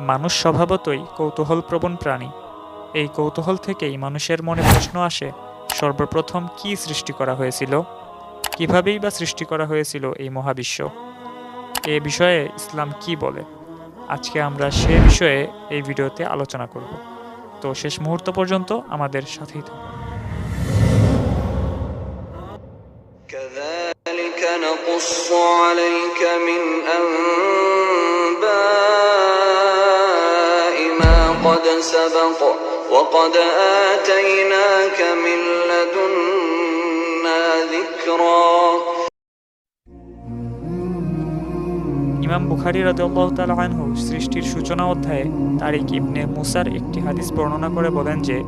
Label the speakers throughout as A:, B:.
A: মানুষ স্বভাবতই কৌতূহলপ্রবণ প্রাণী এই কৌতূহল থেকেই মানুষের মনে প্রশ্ন আসে সর্বপ্রথম কি সৃষ্টি করা হয়েছিল কিভাবেই বা সৃষ্টি করা হয়েছিল এই মহাবিশ্ব এ বিষয়ে ইসলাম কি বলে আজকে আমরা সে বিষয়ে এই ভিডিওতে আলোচনা করব তো শেষ মুহূর্ত পর্যন্ত আমাদের সাথেই থাকুন
B: كذلك نقص عليك من أنباء ما قد سبق وقد آتيناك من لدنا ذكرا.
A: ইমাম বুখারি রাদিয়াল্লাহু তাআলা আনহু সৃষ্টির সূচনা অধ্যায়ে তারিক ইবনে মুসার একটি হাদিস বর্ণনা করে বলেন যে,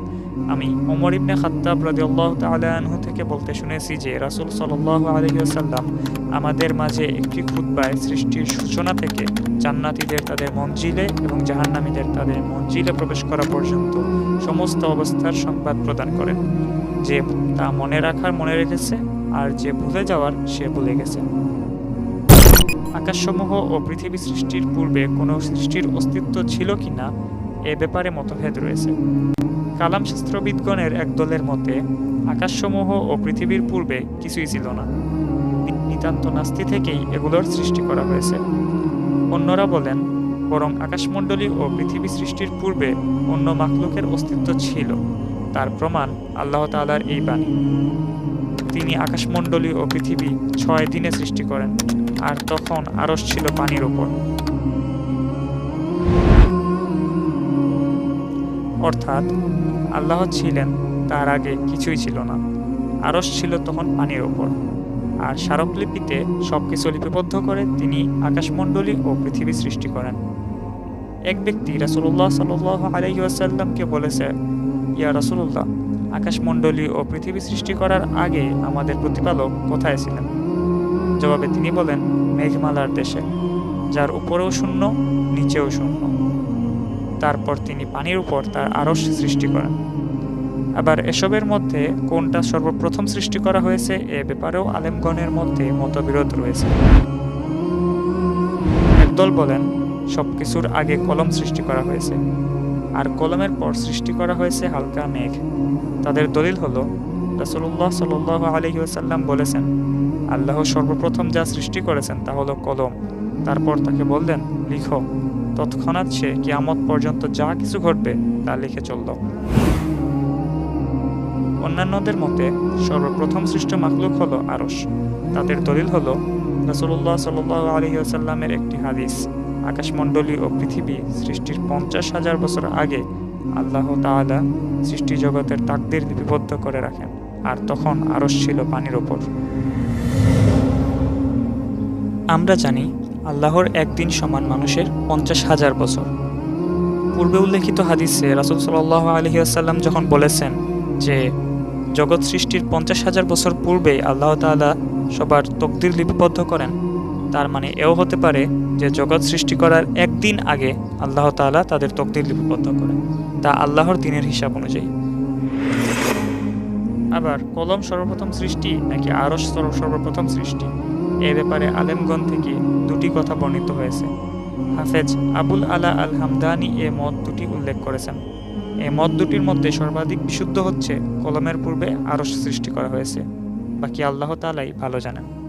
A: আমি ওমর ইবনে খাত্তাব রাদিয়াল্লাহু তাআলা আনহু থেকে বলতে শুনেছি যে, রাসূল সাল্লাল্লাহু আলাইহি ওয়াসাল্লাম আমাদের মাঝে একটি খুতবায় সৃষ্টির সূচনা থেকে জান্নাতীদের তাদের মঞ্জিলে এবং জাহান্নামীদের তাদের মঞ্জিলে প্রবেশ করা পর্যন্ত সমস্ত অবস্থার সংবাদ প্রদান করেন। যে তা মনে রাখার মনে রেখেছে আর যে ভুলে যাওয়ার সে ভুলে গেছে। আকাশসমূহ ও পৃথিবী সৃষ্টির পূর্বে কোনো সৃষ্টির অস্তিত্ব ছিল কিনা এ ব্যাপারে মতভেদ রয়েছে। কালাম শাস্ত্রবিদগণের এক দলের মতে, আকাশসমূহ ও পৃথিবীর পূর্বে কিছুই ছিল না। নিতান্ত নাস্তি থেকেই এগুলোর সৃষ্টি করা হয়েছে। অন্যরা বলেন, বরং আকাশমণ্ডলী ও পৃথিবী সৃষ্টির পূর্বে অন্য মাকলুকের অস্তিত্ব ছিল। তার প্রমাণ আল্লাহ তাআলার এই বাণী। তিনি আকাশমণ্ডলী ও পৃথিবী ছয় দিনে সৃষ্টি করেন। আর তখন আরশ ছিল পানির উপর। অর্থাৎ আল্লাহ ছিলেন তার আগে কিছুই ছিল না। আরস ছিল তখন পানির ওপর আর স্মারকলিপিতে সব কিছু লিপিবদ্ধ করে তিনি আকাশমণ্ডলী ও পৃথিবী সৃষ্টি করেন। এক ব্যক্তি রাসুল্লাহ সাল আলহিউসাল্লামকে বলেছে, ইয়া রাসুল্লাহ আকাশমণ্ডলী ও পৃথিবী সৃষ্টি করার আগে আমাদের প্রতিপালক কোথায় ছিলেন? জবাবে তিনি বলেন, মেঘমালার দেশে, যার উপরেও শূন্য, নিচেও শূন্য। তারপর তিনি পানির উপর তার আরশ সৃষ্টি করেন। আবার এসবের মধ্যে কোনটা সর্বপ্রথম সৃষ্টি করা হয়েছে, এ ব্যাপারেও আলেমগণের মধ্যে মতবিরোধ রয়েছে। একদল বলেন সব কিছুর আগে কলম সৃষ্টি করা হয়েছে। আর কলমের পর সৃষ্টি করা হয়েছে হালকা মেঘ। তাদের দলিল হলো রাসুল্লাহ সাল আলহিউসাল্লাম বলেছেন, আল্লাহ সর্বপ্রথম যা সৃষ্টি করেছেন তা হলো কলম। তারপর তাকে বললেন, লিখো। তৎক্ষণাৎ সে কিয়ামত পর্যন্ত যা কিছু ঘটবে তা লিখে চলল। অন্যান্যদের মতে, সর্বপ্রথম সৃষ্ট মাকলুক হলো আরস তাদের দলিল হলো রাসুল্লাহ সাল আলহিউসাল্লামের একটি হাদিস, আকাশমণ্ডলী ও পৃথিবী সৃষ্টির পঞ্চাশ হাজার বছর আগে আল্লাহ তাআলা সৃষ্টি জগতের তাকদির লিপিবদ্ধ করে রাখেন, আর তখন আরস ছিল পানির ওপর। আমরা জানি, আল্লাহর একদিন সমান মানুষের পঞ্চাশ হাজার বছর। পূর্বে উল্লেখিত হাদিসে রাসুল সাল্লাহ আলহি আসাল্লাম যখন বলেছেন যে, জগৎ সৃষ্টির পঞ্চাশ হাজার বছর পূর্বেই আল্লাহ তাআলা সবার তকদির লিপিবদ্ধ করেন তার মানে এও হতে পারে যে জগৎ সৃষ্টি করার একদিন আগে আল্লাহ তাআলা তাদের তকদির লিপিবদ্ধ করেন, তা আল্লাহর দিনের হিসাব অনুযায়ী। আবার কলম সর্বপ্রথম সৃষ্টি নাকি আরস সর্বপ্রথম সৃষ্টি, এ ব্যাপারে আলেমগণ থেকে দুটি কথা বর্ণিত হয়েছে। হাফেজ আবুল আলা আল হামদানি এ মত দুটি উল্লেখ করেছেন। এ মত দুটির মধ্যে সর্বাধিক বিশুদ্ধ হচ্ছে কলমের পূর্বে আরস সৃষ্টি করা হয়েছে। বাকি আল্লাহ তালাই ভালো জানেন।